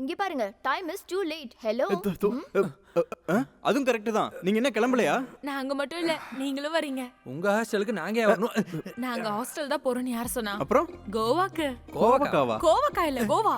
இங்க பாருங்க time is too late hello அதுவும் கரெக்ட் தான். நீங்க என்ன கிளம்பலையா? நாங்க மட்டும் இல்ல நீங்களும் வரீங்க. உங்க ஹாஸ்டலுக்கு நாங்க ஏன் வரணும்? நாங்க ஹாஸ்டல் தான் போறோம்னு யார் சொன்னா? அப்புறம்? கோவாக்கு. கோவக்காவா? கோவாக்கா இல்ல கோவா.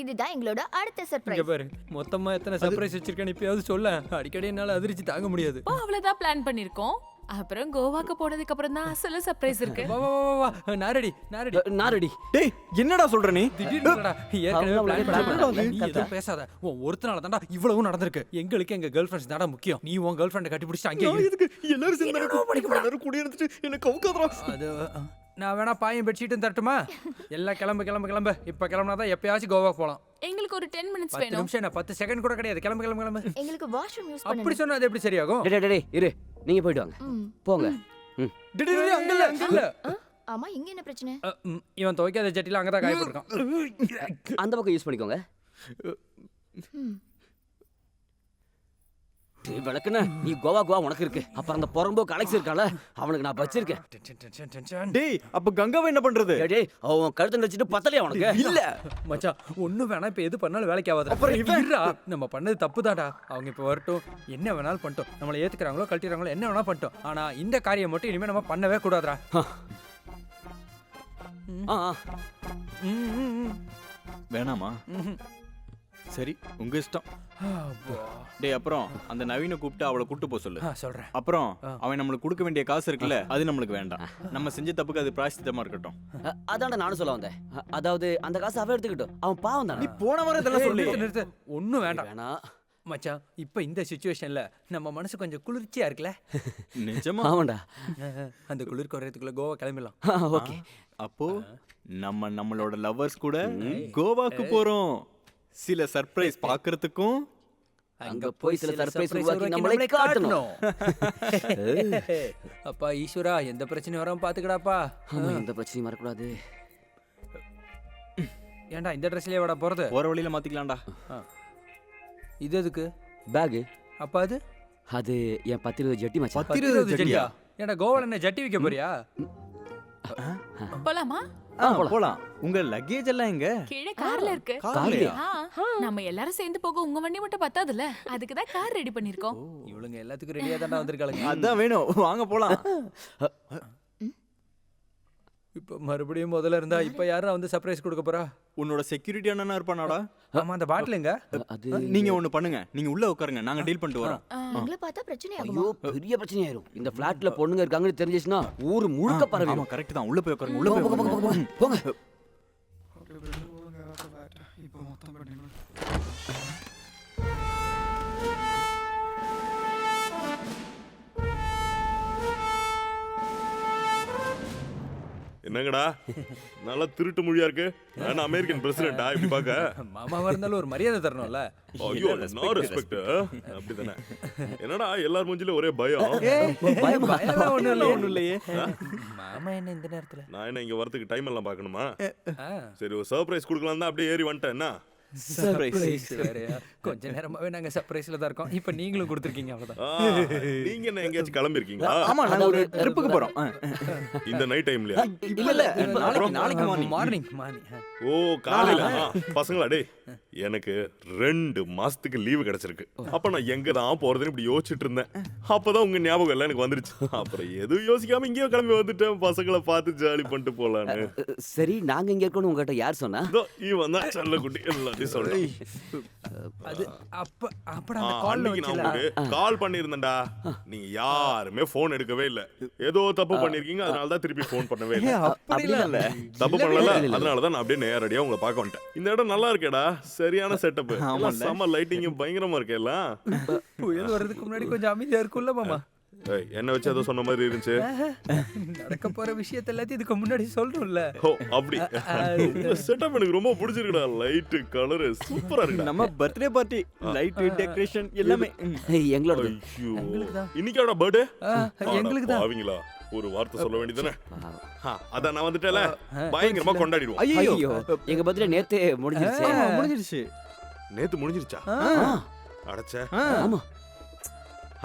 இதுதான் எங்களோட அடுத்த இங்க சர்ப்ரைஸ் பாரு மொத்தமா எத்தனை சர்ப்ரைஸ் வச்சிருக்கேன்னு இப்பயாவது சொல்ல அடிக்கடி என்னால அதிர்ச்சி தாங்க முடியாது. அவ்வளவுதான் பிளான் பண்ணிருக்கோம். அப்புறம் கோவாக்கு போனதுக்கு அப்புறம் தான் அசல சர்ப்ரைஸ் இருக்கு. வா வா வா, வா வா. நான் ரெடி நான் ரெடி நான் ரெடி டேய் என்னடா சொல்ற நீ? திடீர்னு இல்லடா, ஏற்கனவே. நீ எதுவும் பேசாத. உன் ஒருத்தனால தான்டா இவ்வளவு நடந்திருக்கு. எங்களுக்கு எங்க கேர்ள் ஃப்ரெண்ட்ஸ் தான்டா முக்கியம். நீ உன் கேர்ள் ஃப்ரெண்டை கட்டி பிடிச்சிட்டு அங்கே இரு. இதுக்கு எல்லாரும் சேர்ந்து எல்லாரும் குடி எடுத்துட்டு என்ன கவுக்காதரா அது நான் வேணா பாயும் பெட்ஷீட்டும் தரட்டுமா? எல்லாம் கிளம்பு கிளம்பு கிளம்பு. இப்ப கிளம்புனா தான் எப்பயாச்சும் கோவா போலாம். எங்களுக்கு ஒரு டென் மினிட்ஸ் பத்து வேணும். நிமிஷம் என்ன? பத்து செகண்ட் கூட கிடையாது. கிளம்பு கிளம்பு கிளம்பு. எங்களுக்கு வாஷ்ரூம் யூஸ் அப்படி சொன்னா அது எப்படி சரியாகும்? டே டே, டே இரு. நீங்க போயிட்டு வாங்க. ம். போங்க. அங்க அங்க இல்ல ஆ, ஆமா இங்க என்ன பிரச்சனை? இவன் துவைக்காத ஜட்டில அங்கதான் காய போட்டிருக்கான் அந்த பக்கம் யூஸ் பண்ணிக்கோங்க. ம். டேய், விளக்குன நீ கோவா கோவா உனக்கு இருக்கு. அப்புறம் அந்த புறம்போ கலெக்ஸ் இருக்கால அவனுக்கு நான் வச்சிருக்கேன். டேய் அப்ப கங்காவை என்ன பண்றது? டேய், அவன் கழுத்தை நினைச்சிட்டு பத்தலையா உனக்கு? இல்ல. மச்சான் ஒண்ணு வேணா இப்ப எது பண்ணாலும் வேலைக்கு ஆகாது. அப்புறம் இருடா நம்ம பண்ணது தப்புதாடா அவங்க இப்ப வரட்டும். என்ன வேணாலும் பண்ணிட்டோம். நம்மளை ஏத்துக்கிறாங்களோ கழட்டிடுறாங்களோ என்ன வேணா பண்ணிட்டோம். ஆனா இந்த காரியம் மட்டும் இனிமே நம்ம பண்ணவே கூடாதுடா. வேணாமா. சரி உங்க இஷ்டம். அப்பா. டேய் அப்புறம் அந்த நவீனை கூப்பிட்டு அவளை கூட்டு போக சொல்லு. சொல்றேன். அப்புறம் அவன் நம்மளுக்கு கொடுக்க வேண்டிய காசு இருக்குல்ல அது நம்மளுக்கு வேண்டாம். நம்ம செஞ்ச தப்புக்கு அது பிராயசித்தமா இருக்கட்டும். அதான்டா நானும் சொல்ல வந்தேன். அதாவது அந்த காசை அவன் எடுத்துக்கிட்டோம். அவன் பாவம் தானே? போன வாரம் இதெல்லாம் சொல்லி. நிறுத்து, நிறுத்து. ஒண்ணும் வேண்டாம். வேணா. மச்சான் இப்ப இந்த சுச்சுவேஷன்ல நம்ம மனசு கொஞ்சம் குளிர்ச்சியா இருக்குல்ல? நிஜமா? ஆமாண்டா. அந்த குளிர் குறையறதுக்குள்ள கோவா கிளம்பிடலாம். ஓகே. அப்போ நம்ம நம்மளோட லவ்வர்ஸ் கூட கோவாக்கு போறோம். சில சர்ப்ரைஸ் பார்க்கறதுக்கும் அங்க போய் சில சர்ப்ரைஸ் உருவாக்கி நம்மளை காட்டணும். அப்பா ஈஸ்வரா எந்த பிரச்சனையும் வராம பாத்துக்கடாப்பா ஆமா எந்த பிரச்சனையும் வரக்கூடாது. ஏன்டா இந்த ட்ரெஸ்லயே வாடா போறது? போற வழியில மாத்திக்கலாம்டா. இது எதுக்கு? பேகு. அப்பா அது? அது என் பத்து இருபது ஜட்டி மச்சான். பத்து இருபது ஜட்டியா? ஏன்டா கோவால என்ன ஜட்டி வைக்க போறியா? போலாமா? ஆ, போலாம். உங்க லக்கேஜ் எல்லாம் எங்க? கீழே கார்ல இருக்கு. கார்லயா? நம்ம எல்லாரும் சேர்ந்து போக உங்க வண்டி மட்டும் பத்தாதுல்ல? அதுக்கு தான் கார் ரெடி பண்ணிருக்கோம் இவளுங்க எல்லாத்துக்கும் ரெடியா தான்டா வந்திருக்காளுங்க. அதான் வேணும். வாங்க போலாம். இப்ப மறுபடியும் முதல்ல இருந்தா இப்ப யாரா வந்து சர்ப்ரைஸ் கொடுக்க போறா? உன்னோட செக்யூரிட்டி அண்ணனா இருப்பானாடா. ஆமா அந்த பாட்டிலுங்க அது நீங்க ஒண்ணு பண்ணுங்க. நீங்க உள்ள உட்காருங்க. நாங்க டீல் பண்ணிட்டு வரோம். எங்களை பார்த்தா பிரச்சனை ஐயோ ஆகுமா பெரிய பிரச்சனை ஆயிரும் இந்த பிளாட்ல பொண்ணுங்க இருக்காங்கன்னு தெரிஞ்சிச்சுன்னா ஊர் முழுக்க ஆமா பரவிடும் கரெக்ட் தான். உள்ள போய் உட்காருங்க. உள்ள போய் போங்க, போங்க, உட்காருங்க. போங்க, என்னங்கடா? நல்லா திருட்டு மொழியா இருக்கு. நான் அமெரிக்கன் பிரசிடென்டா இப்படி பார்க்க? மாமாவா இருந்தாலும் ஒரு மரியாதை தரணும்ல. ஐயோ நான் ரெஸ்பெக்ட் அப்படிதானே. என்னடா எல்லார் மூஞ்சில ஒரே பயம்? பயம்லாம் ஒண்ணும் இல்லையே. ஒண்ணும் இல்லையே. மாமா என்ன இந்த நேரத்துல? நான் என்ன இங்க வரதுக்கு டைம் எல்லாம் பார்க்கணுமா? சரி ஒரு சர்ப்ரைஸ் கொடுக்கலாம் தான் அப்படியே ஏறி வந்துட்டேன். என்ன? Surprise. வேறயா? கொஞ்ச நேரமாவே நாங்க சர்ப்ரைஸ்ல தான் இருக்கோம். இப்ப நீங்களும் கொடுத்துருக்கீங்க அவ்வளவுதான். நீங்க என்ன எங்கேயாச்சும் கிளம்பிருக்கீங்களா ஆமா நாங்க ஒரு ட்ரிப்புக்கு போறோம். இந்த நைட் டைம்லயா இல்ல இல்ல நாளைக்கு நாளைக்கு மார்னிங் மார்னிங் மார்னிங் ஓ காலையில. பசங்களா டேய் எனக்கு ரெண்டு மாசத்துக்கு லீவு கிடைச்சிருக்கு. அப்ப நான் எங்க தான் போறதுன்னு இப்படி யோசிச்சுட்டு இருந்தேன். அப்பதான் உங்க ஞாபகம் எல்லாம் எனக்கு வந்துருச்சு. அப்புறம் எதுவும் யோசிக்காம இங்கேயோ கிளம்பி வந்துட்டேன். பசங்களை பார்த்து ஜாலி பண்ணிட்டு போலான்னு. சரி நாங்க இங்க இருக்கணும் உங்ககிட்ட யார் சொன்னா? இவன் தான் செல்ல குட்டி எல்லாத்தையும் சொல்றேன் அது அப்ப அப்பட ஆ, அந்த கால்ல அன்னைக்கு நான் வச்சுல. உங்களுக்கு கால் பண்ணியிருந்தேன்டா. நீங்க யாருமே போன் எடுக்கவே இல்ல. ஏதோ தப்பு பண்ணிருக்கீங்க அதனால தான் திருப்பி போன் பண்ணவே இல்ல. அப்படிலாம் இல்ல. தப்பு பண்ணல. அதனால தான் நான் அப்படியே நேரடியா உங்களை பார்க்க வந்துட்டேன். இந்த இடம் நல்லா இருக்கேடா. சரியான செட்டப் செம்ம லைட்டிங் பயங்கரமா இருக்கே எல்லாம். புயல் வர்றதுக்கு முன்னாடி கொஞ்சம் அமைதியா இருக்கும்ல மாமா? என்ன வச்சு ஏதோ சொன்ன மாதிரி இருந்துச்சு. நடக்க போற விஷயத்த எல்லாத்தையும் இதுக்கு முன்னாடி சொல்றோம்ல. ஓ அப்படி. செட்டப் எனக்கு ரொம்ப பிடிச்சிருக்குடா. லைட் கலர் சூப்பரா இருக்குடா. நம்ம பர்த்டே பார்ட்டி லைட் டெக்கரேஷன் எல்லாமே. எங்களோட ஐயோ. இன்னைக்கோட பர்த்டே எங்களுக்கு தான் பாவீங்களா? ஒரு வார்த்தை சொல்ல வேண்டியதானே அதான் நான் வந்துட்டேல. பயங்கரமா கொண்டாடிடுவோம். ஐயோ எங்க பர்த்டே நேத்தே முடிஞ்சிருச்சு. முடிஞ்சிருச்சு. நேத்து முடிஞ்சிருச்சா? அடைச்ச. ஆமா.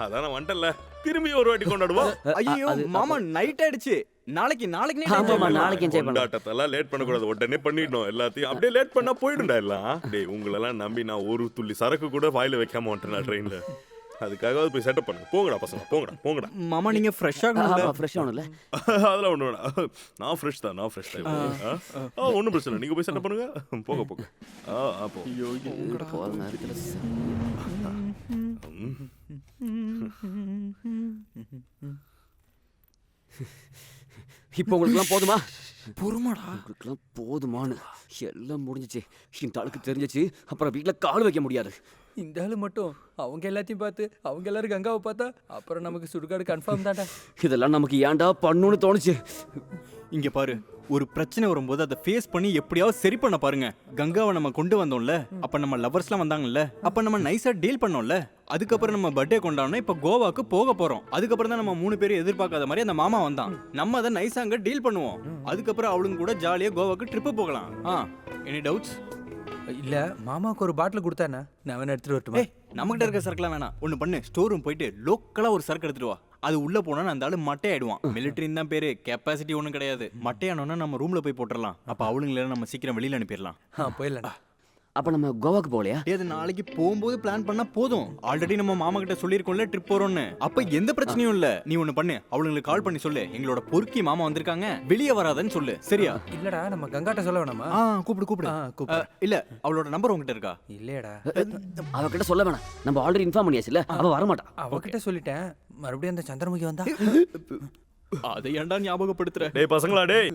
அதான் நான் வந்துட்டல திரும்பி ஒரு வாட்டி கொண்டாடுவோம் ஐயோ மாமா நைட் ஆயிடுச்சு. நாளைக்கு நாளைக்கு ஆமாமா. நாளைக்கு என்ஜாய் பண்ணலாம். கொண்டாட்டத்தெல்லாம் லேட் பண்ணக்கூடாது. உடனே பண்ணிடணும் எல்லாத்தையும். அப்படியே லேட் பண்ணா போயிடும்டா எல்லாம். டேய் உங்களெல்லாம் நம்பி நான் ஒரு துள்ளி சரக்கு கூட வாயில வைக்காம வந்துட்டேன் ட்ரெயின்ல அதுக்காகவாது போய் செட்டப் பண்ணுங்க. போங்கடா பசங்க போங்கடா போங்கடா. மாமா நீங்க ஃப்ரெஷ் ஆகணும்ல? ஃப்ரெஷ் ஆகணும்ல. அதெல்லாம் ஒண்ணு வேணாம். நான் ஃப்ரெஷ் தான் நான் ஃப்ரெஷ் தான் ஆ. ஒன்றும் பிரச்சனை இல்லை. நீங்க போய் செட்டப் பண்ணுங்க. போக போக ஆ ஆ போ. போற நேரத்துல ச- இப்போ உங்களுக்குலாம் போதுமா? பொறுமாடா உங்களுக்குலாம் போதுமானு எல்லாம் முடிஞ்சிச்சு இந்த ஆளுக்கு தெரிஞ்சிச்சு அப்புறம் வீட்ல கால் வைக்க முடியாது இந்த ஆளு மட்டும் அவங்க எல்லாத்தையும் பார்த்து அவங்க எல்லாரும் கங்காவை பார்த்தா அப்புறம் நமக்கு சுடுகாடு கன்ஃபார்ம் தான்டா இதெல்லாம் நமக்கு ஏன்டா பண்ணுன்னு தோணுச்சு இங்க பாரு ஒரு பிரச்சனை வரும்போது அதை ஃபேஸ் பண்ணி எப்படியாவது சரி பண்ண பாருங்க கங்காவை நம்ம கொண்டு வந்தோம்ல அப்ப நம்ம லவர்ஸ்லாம் வந்தாங்கல்ல அப்ப நம்ம நைஸா டீல் பண்ணோம்ல அதுக்கப்புறம் நம்ம பர்த்டே கொண்டாடணும். இப்ப கோவாக்கு போக போறோம். அதுக்கப்புறம் தான் நம்ம மூணு பேரும் எதிர்பார்க்காத மாதிரி அந்த மாமா வந்தான். நம்ம அதை நைஸா அங்க டீல் பண்ணுவோம். அதுக்கப்புறம் அவளுங்க கூட ஜாலியா கோவாக்கு ட்ரிப்பு போகலாம். ஆ எனி டவுட்ஸ் இல்ல மாமாவுக்கு ஒரு பாட்டில் கொடுத்தானே நான் வேணா எடுத்துட்டு வரட்டுமா? நம்மகிட்ட இருக்க சரக்குலாம் வேணாம். ஒண்ணு பண்ணு. ஸ்டோர் ரூம் போயிட்டு லோக்கலா ஒரு சரக்கு எடுத்துட்டு வா. அது உள்ள போனா அந்த ஆளு மட்டையாயிடுவான். மிலிட்டரின்னு தான் பேரு. கெப்பாசிட்டி ஒன்றும் கிடையாது. மட்டையானோன்னா நம்ம ரூம்ல போய் போட்டுடலாம் அப்ப அவளுங்கள நம்ம சீக்கிரம் வெளியில அனுப்பிடலாம். ஆ போயிடலாம்டா அப்ப நம்ம கோவாக்கு போகலையா? அது நாளைக்கு போகும்போது பிளான் பண்ணா போதும். ஆல்ரெடி நம்ம மாமா கிட்ட சொல்லியிருக்கோம்ல ட்ரிப் போறோம்னு. அப்ப எந்த பிரச்சனையும் இல்ல. நீ ஒண்ணு பண்ணு. அவளுங்களுக்கு கால் பண்ணி சொல்லு. எங்களோட பொறுக்கி மாமா வந்திருக்காங்க. வெளியே வராதன்னு சொல்லு. சரியா? இல்லடா நம்ம கங்காட்ட சொல்ல வேணாமா? ஆ கூப்பிடு கூப்பிடு. ஆ, கூப்பிடு. அஹ், இல்ல அவளோட நம்பர் உங்ககிட்ட இருக்கா? இல்லையடா. அவகிட்ட சொல்ல வேணாம். நம்ம ஆல்ரெடி இன்ஃபார்ம் பண்ணியாச்சுல அவ வரமாட்டா. அவகிட்ட சொல்லிட்டேன். மறுபடியும் அந்த சந்திரமுகி வந்தா? அதை ஏன்டா ஞாபகப்படுத்துற? டேய் பசங்களா டேய்.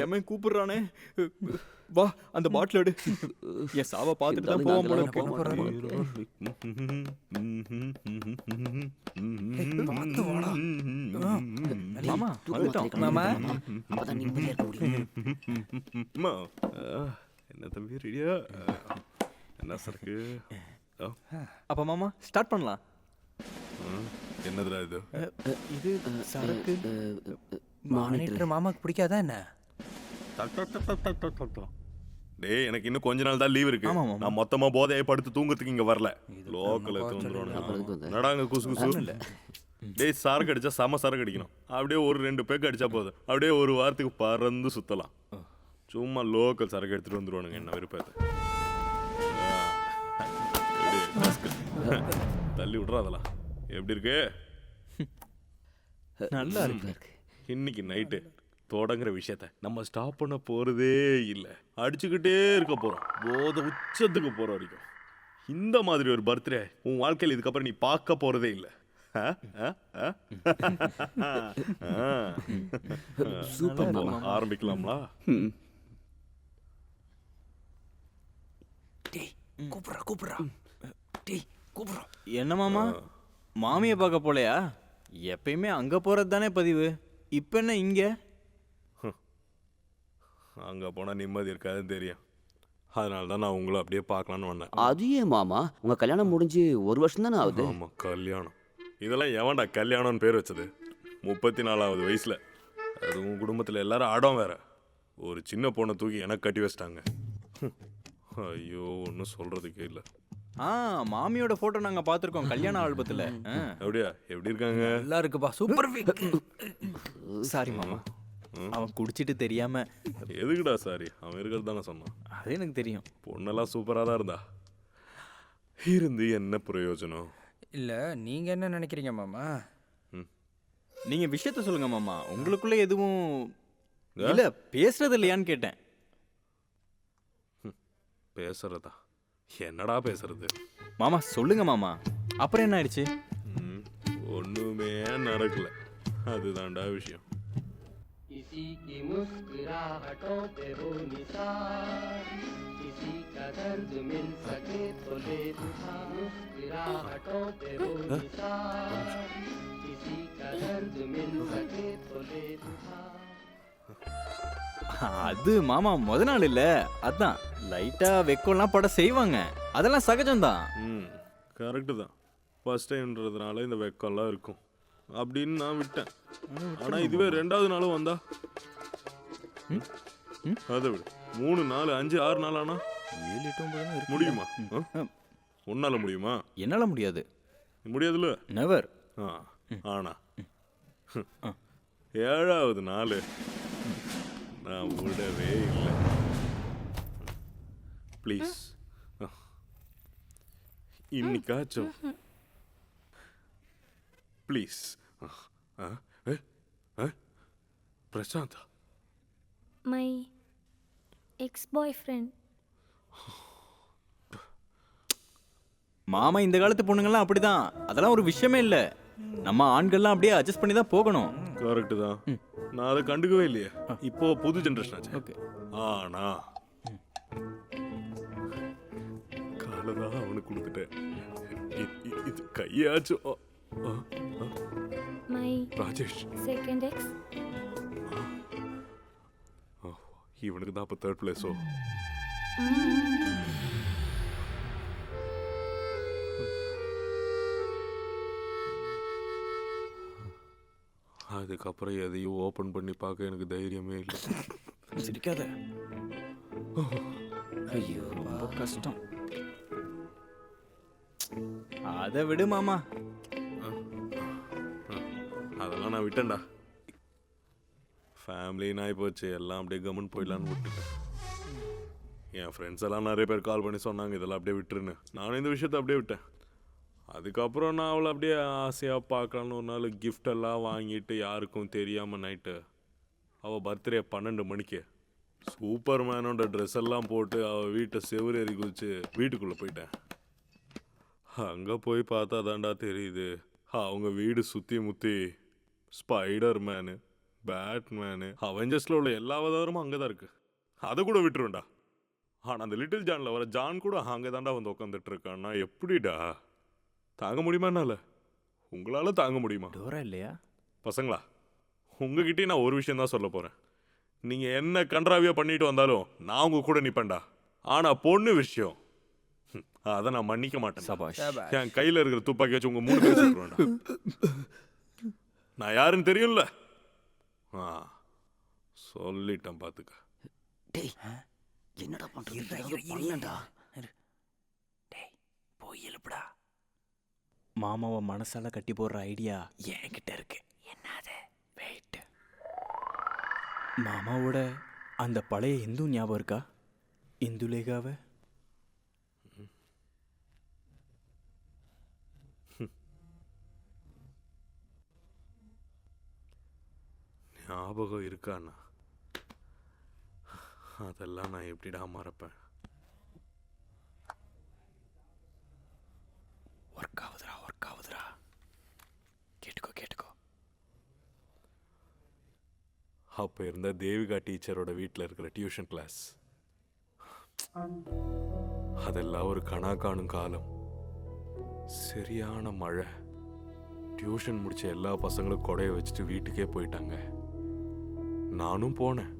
ஏமன் கூப்பிடுறானே? வா அந்த பாட்டில் எடு. என் சாவ பார்த்துட்டு தான் போவோம் போல என்ன தம்பி ரெடியா என்ன சரக்கு ஆ, அப்ப மாமா ஸ்டார்ட் பண்ணலாம். என்னதுடா இது? இது சரக்கு. மானிட்டர். மாமாக்கு பிடிக்காதா என்ன? டேய் எனக்கு இன்னும் கொஞ்ச நாள் தான் லீவ் இருக்கு. நான் மொத்தமா போதையை படுத்து தூங்கறதுக்கு இங்க வரல. லோக்கல் அப்புறம் எதுக்கு வந்துருவானுங்க வந்த? நடாங்க குசு குசு? டேய் சரக்கு அடிச்சா செம சரக்கு அடிக்கணும். அப்படியே ஒரு ரெண்டு பேக்கு அடிச்சா போதும். அப்படியே ஒரு வாரத்துக்கு பறந்து சுத்தலாம். சும்மா லோக்கல் சரக்கு எடுத்துட்டு வந்துருவானுங்க என்ன விருப்பத்தை. தள்ளி விட்றா அதெல்லாம். எப்படி இருக்கு? நல்லா இருக்கு. இன்னைக்கு நைட்டு தொடங்குற விஷயத்த நம்ம ஸ்டாப் பண்ண போறதே இல்லை. அடிச்சுக்கிட்டே இருக்க போறோம். போத உச்சத்துக்கு போற வரைக்கும். இந்த மாதிரி ஒரு பர்த்டே உன் வாழ்க்கையில் இதுக்கப்புறம் நீ பார்க்க போறதே இல்லை. சூப்பர் மாமா. ஆரம்பிக்கலாம்லா? ம். டேய் கூப்பிடுறா கூப்பிடுறா. டேய் கூப்பிடுறோம். என்ன மாமா? மாமியை பார்க்க போலையா? எப்பயுமே அங்க போறது தானே பதிவு. இப்ப என்ன இங்க? அங்க போனா நிம்மதி இருக்காதுன்னு தெரியும். அதனால தான் நான் உங்களை அப்படியே பார்க்கலான்னு வந்தேன். அது ஏன் மாமா? உங்க கல்யாணம் முடிஞ்சு ஒரு வருஷம் தானே ஆகுது? ஆமா கல்யாணம். இதெல்லாம் எவன்டா கல்யாணம்னு பேர் வச்சது? முப்பத்தி நாலாவது வயசுல. அது உன் குடும்பத்துல எல்லாரும் அடம் வேற. ஒரு சின்ன பொண்ணை தூக்கி எனக்கு கட்டி வச்சிட்டாங்க. ஐயோ ஒன்றும் சொல்றதுக்கே இல்லை. ஆ மாமியோட போட்டோ நாங்க பார்த்திருக்கோம் கல்யாண ஆல்பத்துல. அப்படியா? எப்படி இருக்காங்க? நல்லா இருக்குப்பா. சூப்பர் சாரி மாமா. அவன் குடிச்சிட்டு தெரியாம. எதுக்குடா சாரி அவன் இருக்கிறது தானே சொன்னான். அது எனக்கு தெரியும். பொண்ணெல்லாம் சூப்பராக தான் இருந்தா. இருந்து என்ன பிரயோஜனம்? இல்ல நீங்க என்ன நினைக்கிறீங்க மாமா? நீங்க விஷயத்த சொல்லுங்க மாமா. உங்களுக்குள்ள எதுவும் இல்ல பேசுறது இல்லையான்னு கேட்டேன். பேசுறதா? என்னடா பேசுறது மாமா சொல்லுங்க மாமா அப்புறம் என்ன ஆயிடுச்சு ம், ஒண்ணுமே நடக்கல அதுதான்டா விஷயம் किसी की मुस्कुराहटों पे हो निसार किसी का दर्द मिल सके तो ले उठा मुस्कुराहटों पे हो निसार किसी का दर्द मिल सके तो ले उठा அது மாமா முத நாள் இல்ல. அதான் லைட்டா வெக்கம்லாம் பட செய்வாங்க. அதெல்லாம் சகஜம்தான். ம் கரெக்டு தான். ஃபர்ஸ்ட் டைம்ன்றதுனால இந்த வெக்கம்லாம் இருக்கும். அப்படின்னு நான் விட்டேன். ஆனா இதுவே ரெண்டாவது நாளும் வந்தா? அதை விடு. மூணு நாலு அஞ்சு ஆறு நாள் ஆனா ஏழு எட்டு ஒன்பது. முடியுமா. உன்னால முடியுமா? என்னால முடியாது. முடியாதுல்ல? நெவர் ஆ ஆனா. ஏழாவது நாள். நான் விடவே இல்லை. ப்ளீஸ் இன்னைக்காச்சும். ப்ளீஸ் பிரசாந்தா. My ex-boyfriend. மாமா இந்த காலத்து பொண்ணுங்கலாம் அப்படிதான். அதெல்லாம் ஒரு விஷயமே இல்ல. நம்ம ஆண்கள்லாம் அப்படியே அட்ஜஸ்ட் பண்ணி தான் போகணும். கரெக்டு தான். நான் அதை கண்டுக்கவே இல்லையே. இப்போ புது ஜென்ரேஷன் ஆச்சு. ஓகே. ஆனா காலதான் அவனுக்கு கொடுத்துட்டேன். இ- இ- இது கையாச்சும் ராஜேஷ். ex. ஓ, இவனுக்கு தான் அப்போ தேர்ட் பிளேஸோ அதுக்கப்புறம் எதையும் ஓபன் பண்ணி பார்க்க எனக்கு தைரியமே இல்லை. சிரிக்காத. ஐயோ ரொம்ப கஷ்டம். அதை விடு மாமா. அதெல்லாம் நான் விட்டேன்டா. ஃபேமிலி நாய் போச்சு. எல்லாம் அப்படியே கவர்மெண்ட் போயிடலான்னு விட்டுட்டேன். என் ஃப்ரெண்ட்ஸ் எல்லாம் நிறைய பேர் கால் பண்ணி சொன்னாங்க இதெல்லாம் அப்படியே விட்டுருன்னு. நானும் இந்த விஷயத்தை அப்படியே விட்டேன். அதுக்கப்புறம் நான் அவளை அப்படியே ஆசையாக பார்க்கலான்னு ஒரு நாள் கிஃப்டெல்லாம் வாங்கிட்டு யாருக்கும் தெரியாமல் நைட்டு அவள் பர்த்டே பன்னெண்டு மணிக்கு. சூப்பர் மேனோட ட்ரெஸ் எல்லாம் போட்டு அவள் வீட்டை செவுரு எறி குதிச்சு வீட்டுக்குள்ளே போயிட்டேன். அங்கே போய் பார்த்தா தாண்டா தெரியுது. அவங்க வீடு சுற்றி முற்றி ஸ்பைடர் மேனு பேட்மேனு அவெஞ்சர்ஸில் உள்ள எல்லா விதமும் அங்கே தான் இருக்குது அதை கூட விட்டுருவேன்டா. ஆனால் அந்த லிட்டில் ஜானில் வர ஜான் கூட அங்கே தாண்டா வந்து உட்காந்துட்டு இருக்கான்னா எப்படிடா? தாங்க முடியுமா என்னால? உங்களால் தாங்க முடியுமா? டோரா இல்லையா? பசங்களா உங்ககிட்டயும் நான் ஒரு விஷயம் தான் சொல்ல போகிறேன் நீங்கள் என்ன கன்றாவியாக பண்ணிட்டு வந்தாலும் நான் உங்க கூட நிற்பேன்டா ஆனால் பொண்ணு விஷயம் அதை நான் மன்னிக்க மாட்டேன் சபாஷ். என் கையில இருக்கிற துப்பாக்கி வச்சு உங்க மூணு பேர். நான் யாருன்னு தெரியும்ல? ஆ சொல்லிட்டேன் பாத்துக்க. டேய் என்னடா பண்ணேன்டா போய் எழுப்புடா. மாமாவை மனசால கட்டி போடுற ஐடியா என்கிட்ட இருக்கு. என்னது? வெயிட் மாமாவோட அந்த பழைய இந்து ஞாபகம் இருக்கா? இந்துலேகாவை ஞாபகம் இருக்காண்ணா அதெல்லாம் நான் எப்படிடா மறப்பேன்? அப்போ இருந்த தேவிகா டீச்சரோட வீட்டில் இருக்கிற டியூஷன் கிளாஸ். அதெல்லாம் ஒரு கணா காணும் காலம். சரியான மழை. டியூஷன் முடிச்ச எல்லா பசங்களும் கொடையை வச்சுட்டு வீட்டுக்கே போயிட்டாங்க. நானும் போனேன்.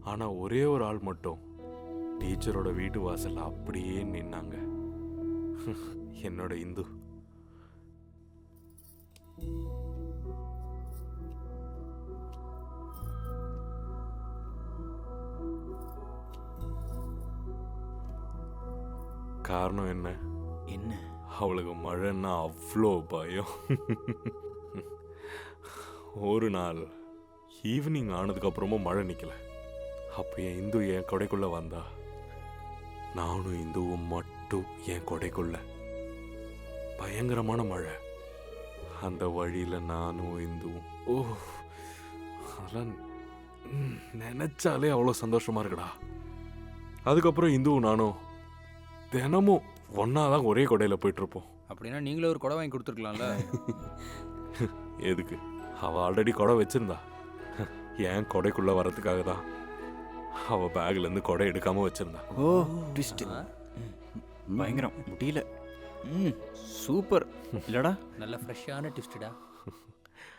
ஆனால் ஒரே ஒரு ஆள் மட்டும். டீச்சரோட வீட்டு வாசலில் அப்படியே நின்னாங்க. என்னோட இந்து. காரணம் என்ன? என்ன? அவளுக்கு மழைன்னா அவ்வளோ பயம். ஒரு நாள் ஈவினிங் ஆனதுக்கு அப்புறமும் மழை நிக்கல. அப்போ என் இந்து என் கொடைக்குள்ள வந்தா? நானும் இந்துவும் மட்டும் என் கொடைக்குள்ள. பயங்கரமான மழை. அந்த வழியில நானும் இந்துவும். ஓ அதெல்லாம் நினைச்சாலே அவ்வளோ சந்தோஷமா இருக்குடா. அதுக்கப்புறம் இந்துவும் நானும் தினமும் ஒன்னா தான் ஒரே கொடையில போயிட்டு இருப்போம் அப்படின்னா நீங்களே ஒரு குடம் வாங்கி கொடுத்துருக்கலாம்ல? எதுக்கு? அவ ஆல்ரெடி கொடை வச்சிருந்தா. ஏன் கொடைக்குள்ள வரதுக்காக தான்? அவ பேக்ல இருந்து கொடை எடுக்காம வச்சிருந்தா. ஓ ட்விஸ்ட் பயங்கரம். முடியல. ம் சூப்பர் இல்லடா. நல்ல ஃப்ரெஷ்ஷான டிஸ்டடா